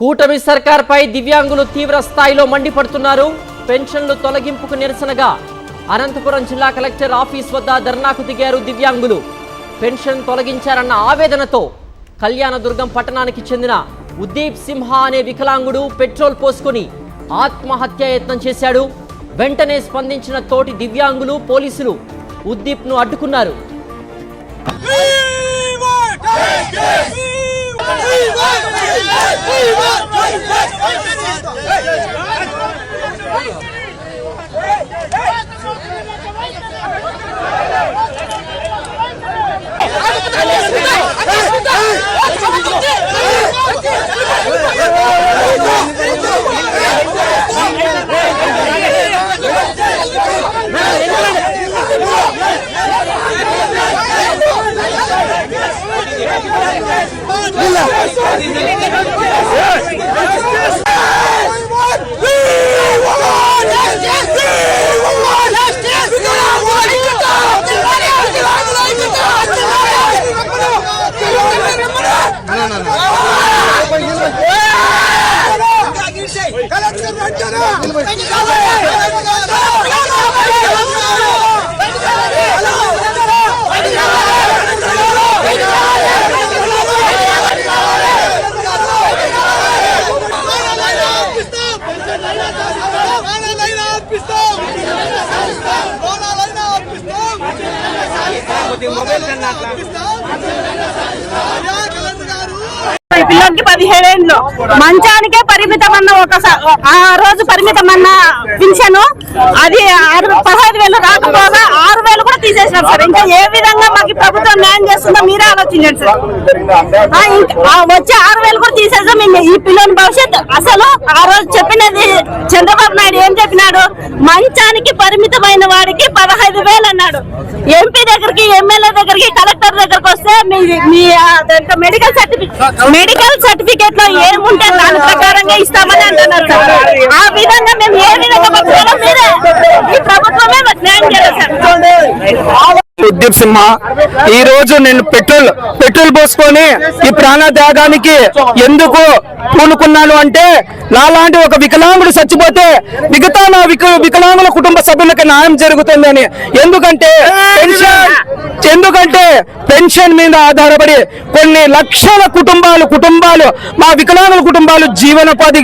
కూటమి సర్కార్పై దివ్యాంగులు తీవ్ర స్థాయిలో మండిపడుతున్నారు. పెన్షన్లు తొలగింపుకు నిరసనగా అనంతపురం జిల్లా కలెక్టర్ ఆఫీస్ వద్ద ధర్నాకు దిగారు దివ్యాంగులు. పెన్షన్ తొలగించారన్న ఆవేదనతో కళ్యాణదుర్గం పట్టణానికి చెందిన ఉద్దీప్ సింహ అనే వికలాంగుడు పెట్రోల్ పోసుకొని ఆత్మహత్య యత్నం చేశాడు. వెంటనే స్పందించిన తోటి దివ్యాంగులు పోలీసులు ఉద్దీప్ను అడ్డుకున్నారు. Hey! ఈ పిల్లలకి పదిహేడేళ్ళు. మంచానికే పరిమితం అన్న ఒక స- ఆ రోజు పరిమితం అన్న పింఛను అది ఆరు పదహైదు వేలు రాకపోగా ఆరు వేలు కూడా తీసేసినారు సార్. ఇంకా ఏ విధంగా మాకు ప్రభుత్వం న్యాయం చేస్తుందో మీరే ఆలోచించండి సార్. ఇంకా వచ్చే ఆరు వేలు కూడా తీసేసాం. మేము ఈ పిల్లల భవిష్యత్ అసలు ఆ రోజు చెప్పినది చంద్రబాబు నాయుడు ఏం చెప్పినాడు? మంచానికి పరిమితమైన వాడికి పదహైదు వేలు అన్నాడు. ఎంపీ దగ్గరికి ఎమ్మెల్యే దగ్గరికి కలెక్టర్ దగ్గరకు వస్తే మీ మీ మెడికల్ సర్టిఫికేట్ మెడికల్ సర్టిఫికేట్లో ఏముంటే దాని ప్రకారంగా ఇస్తామని అంటున్నారు సార్. ఆ విధంగా మేము ఏ విధంగా మీరే ఈ ప్రభుత్వమే మాకు న్యాయం చేయాలి Yeah. ఉద్యమ్ సింహ. ఈ రోజు నేను పెట్రోల్ పెట్రోల్ పోసుకొని ఈ ప్రాణ త్యాగానికి ఎందుకు పూనుకున్నాను అంటే నాలాంటి ఒక వికలాంగుడు చచ్చిపోతే మిగతా నా విక వికలాంగుల కుటుంబ సభ్యులకి న్యాయం జరుగుతుందని ఎందుకంటే పెన్షన్ ఎందుకంటే పెన్షన్ మీద ఆధారపడి కొన్ని లక్షల కుటుంబాలు కుటుంబాలు మా వికలాంగుల కుటుంబాలు జీవనోపాధి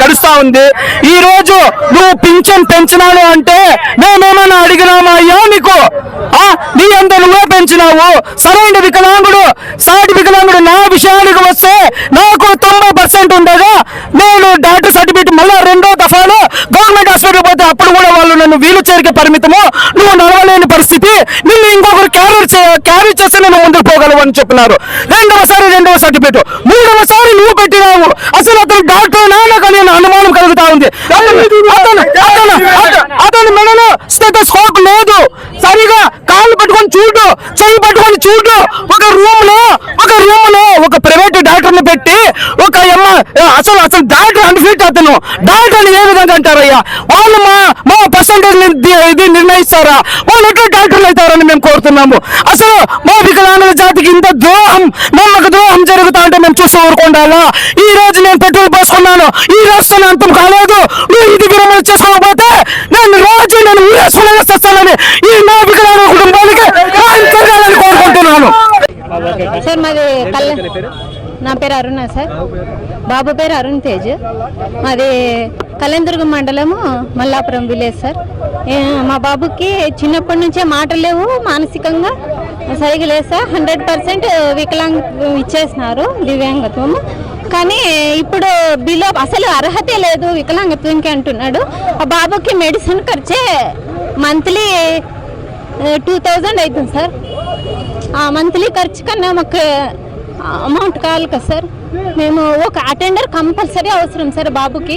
గడుస్తా ఉంది. ఈ రోజు నువ్వు పింఛన్ పెంచినాను అంటే మేమేమైనా అడిగినామా అయ్యా నీకు? నీ అంత నువ్వే పెంచినావు. సరైన వికలాంగుడు సాటి వికలాంగుడు నా విషయానికి వస్తే నాకు తొంభై పర్సెంట్ ఉండగా నేను డాక్టర్ సర్టిఫికేట్ మళ్ళా రెండో దఫాలో గవర్నమెంట్ హాస్పిటల్ పోతే అప్పుడు కూడా వాళ్ళు నన్ను వీలు చేరికే పరిమితము. నువ్వు నడవలేని పరిస్థితి. నిన్ను ఇంకొకరు క్యారీ క్యారీ చేసి నేను ముందుకు పోగలవు అని చెప్పినారు. రెండవసారి రెండవ సర్టిఫికేట్. మూడవసారి నువ్వు పెట్టినావు. అసలు అతను డాక్టర్ నానక నేను అనుమానం కలుగుతా ఉంది. అతను అతను అతను అతను- అతని మెడలో లేదు. చూడు చెయ్యి పట్టుకొని చూడు. ఒక రూమ్లో ఒక రూమ్లో ఒక ప్రైవేట్ డాక్టర్ని పెట్టి ఒక అమ్మ అసలు అసలు డాక్టర్ అన్ఫిట్ అతను. డాక్టర్ అని ఏ విధంగా అంటారయ్యా? వాళ్ళు మా మా పర్సంటేజ్ ఇది నిర్ణయిస్తారా? వాళ్ళు ఎట్లా డాక్టర్లు అవుతారని మేము కోరుతున్నాము. అసలు మా వికలాంగుల జాతికి ఇంత ద్రోహం నమ్మక ద్రోహం జరుగుతా అంటే మేము చూస్తూ ఊరుకుండాలా? ఈ రోజు నేను పెట్రోల్ పోసుకున్నాను ఈ రోజు అంతం కాలేదు. నువ్వు ఇది విరమణ చేసుకోకపోతే నేను రోజు నేను ఊరేసుకునే వస్తానని ఈ నా వికలాంగుల కుటుంబానికి న్యాయం జరగాలని కోరుకుంటున్నాను సార్ మాది కళ్యాణ్ నా పేరు అరుణ సార్. బాబు పేరు? అరుణ్ తేజ్. మాది కళ్యాణదుర్గం మండలము మల్లాపురం విలేజ్ సార్. మా బాబుకి చిన్నప్పటి నుంచే మాటలు లేవు మానసికంగా సరిగా లేదు సార్. హండ్రెడ్ పర్సెంట్ వికలాంగ ఇచ్చేసినారు దివ్యాంగత్వము. కానీ ఇప్పుడు బిలో అసలు అర్హతే లేదు వికలాంగత్వంకి అంటున్నాడు. ఆ బాబుకి మెడిసిన్ ఖర్చే మంత్లీ టూ థౌజండ్ అవుతుంది సార్. మంత్లీ ఖర్చు కన్నా మాకు అమౌంట్ కావాలి కదా సార్. మేము ఒక అటెండర్ కంపల్సరీ అవసరం సార్ బాబుకి.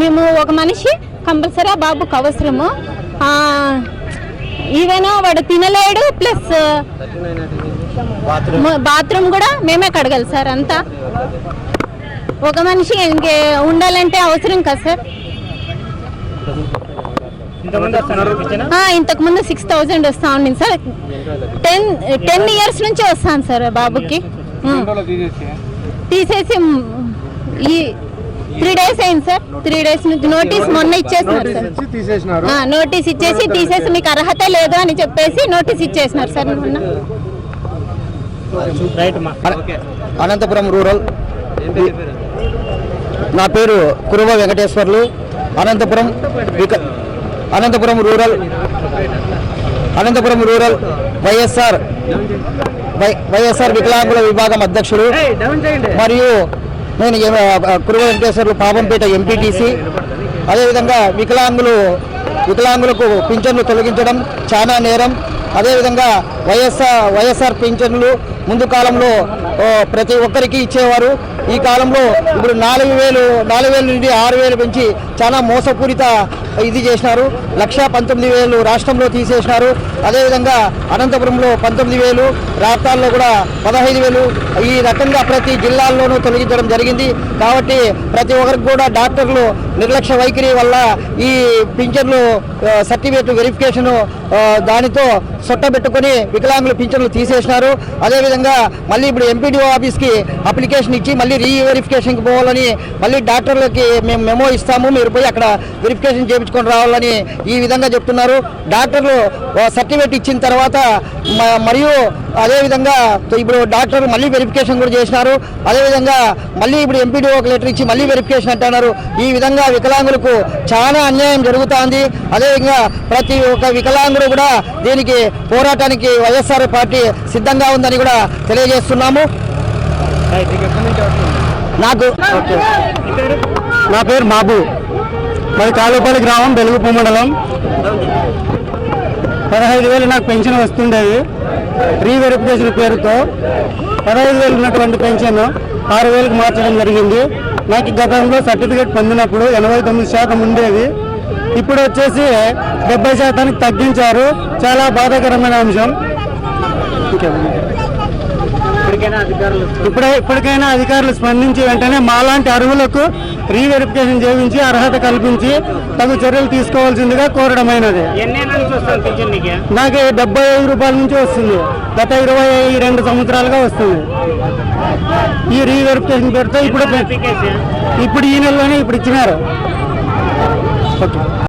మేము ఒక మనిషి కంపల్సరీ ఆ బాబుకి అవసరము. ఈవెన్ వాడు తినలేడు ప్లస్ బాత్రూమ్ కూడా మేమే కడగాలి సార్ అంతా. ఒక మనిషి ఇంకే ఉండాలంటే అవసరం కదా సార్. ఇంతకు ముందు సిక్స్ థౌజండ్ వస్తా ఉండింది సార్. టెన్ టెన్ ఇయర్స్ నుంచి వస్తాను సార్ బాబుకి. తీసేసి. ఈ త్రీ డేస్ అయింది సార్. త్రీ డేస్ నుంచి నోటీస్ మొన్న ఇచ్చేసినారు సార్. నోటీస్ ఇచ్చేసి తీసేసి మీకు అర్హత లేదు అని చెప్పేసి నోటీస్ ఇచ్చేసినారు సార్ మొన్న. అనంతపురం రూరల్. నా పేరు కురువ వెంకటేశ్వర్లు. అనంతపురం అనంతపురం రూరల్ అనంతపురం రూరల్ వైఎస్ఆర్ వైఎస్ఆర్ వికలాంగుల విభాగం అధ్యక్షుడు మరియు నేను కురువ వెంకటేశ్వర్లు పాపంపేట ఎంపీటీసీ. అదేవిధంగా వికలాంగులు వికలాంగులకు పింఛన్లు తొలగించడం చాలా నేరం. అదేవిధంగా వైఎస్ఆర్ వైఎస్ఆర్ పింఛన్లు ముందు కాలంలో ప్రతి ఒక్కరికి ఇచ్చేవారు. ఈ కాలంలో ఇప్పుడు నాలుగు వేలు నాలుగు వేల నుండి ఆరు వేలు పెంచి చాలా మోసపూరిత ఇది చేసినారు. లక్ష పంతొమ్మిది వేలు రాష్ట్రంలో తీసేసినారు. అదేవిధంగా అనంతపురంలో పంతొమ్మిది వేలు రాష్ట్రాల్లో కూడా పదహైదు వేలు. ఈ రకంగా ప్రతి జిల్లాల్లోనూ తొలగించడం జరిగింది. కాబట్టి ప్రతి ఒక్కరికి కూడా డాక్టర్లు నిర్లక్ష్య వైఖరి వల్ల ఈ పింఛన్లు సర్టిఫికేట్ వెరిఫికేషన్ దానితో సొట్టబెట్టుకొని వికలాంగుల పింఛన్లు తీసేసినారు. అదేవిధంగా మళ్ళీ ఇప్పుడు ఎంపీడీఓ ఆఫీస్కి అప్లికేషన్ ఇచ్చి మళ్ళీ రీవెరిఫికేషన్కి పోవాలని మళ్ళీ డాక్టర్లకి మేము మెమో ఇస్తాము. మీరు పోయి అక్కడ వెరిఫికేషన్ చేయించుకొని రావాలని ఈ విధంగా చెప్తున్నారు. డాక్టర్లు సర్టిఫికేట్ ఇచ్చిన తర్వాత మ- మరియు అదేవిధంగా ఇప్పుడు డాక్టర్లు మళ్ళీ వెరిఫికేషన్ కూడా చేసినారు. అదేవిధంగా మళ్ళీ ఇప్పుడు ఎంపీడీఓ లెటర్ ఇచ్చి మళ్ళీ వెరిఫికేషన్ అంటున్నారు. ఈ విధంగా వికలాంగులకు చాలా అన్యాయం జరుగుతోంది. అదేవిధంగా ప్రతి ఒక్క వికలాంగుడు కూడా దీనికి పోరాటానికి వైఎస్ఆర్ పార్టీ సిద్ధంగా ఉందని కూడా తెలియజేస్తున్నాము. నాకు నా పేరు బాబు. మరి కాలుపల్లి గ్రామం బెలుగుపు మండలం. పదహైదు వేలు నాకు పెన్షన్ వస్తుండేది. రీవెరిఫికేషన్ పేరుతో పదహైదు వేలు ఉన్నటువంటి పెన్షన్ ఆరు వేలకు మార్చడం జరిగింది. నాకు గతంలో సర్టిఫికేట్ పొందినప్పుడు ఎనభై తొమ్మిది శాతం ఉండేది. ఇప్పుడు వచ్చేసి డెబ్బై శాతానికి తగ్గించారు. చాలా బాధాకరమైన అంశం. ఇప్పుడే ఇప్పటికైనా అధికారులు స్పందించి వెంటనే మాలాంటి అర్హులకు రీవెరిఫికేషన్ చేయించి అర్హత కల్పించి తగు చర్యలు తీసుకోవాల్సిందిగా కోరడమైనది. నాకు డెబ్బై ఐదు రూపాయల నుంచి వస్తుంది. గత ఇరవై రెండు సంవత్సరాలుగా వస్తుంది. ఈ రీవెరిఫికేషన్ పేరుతో ఇప్పుడు ఇప్పుడు ఈ నెలలోనే ఇప్పుడు ఇచ్చినారు. ఓకే.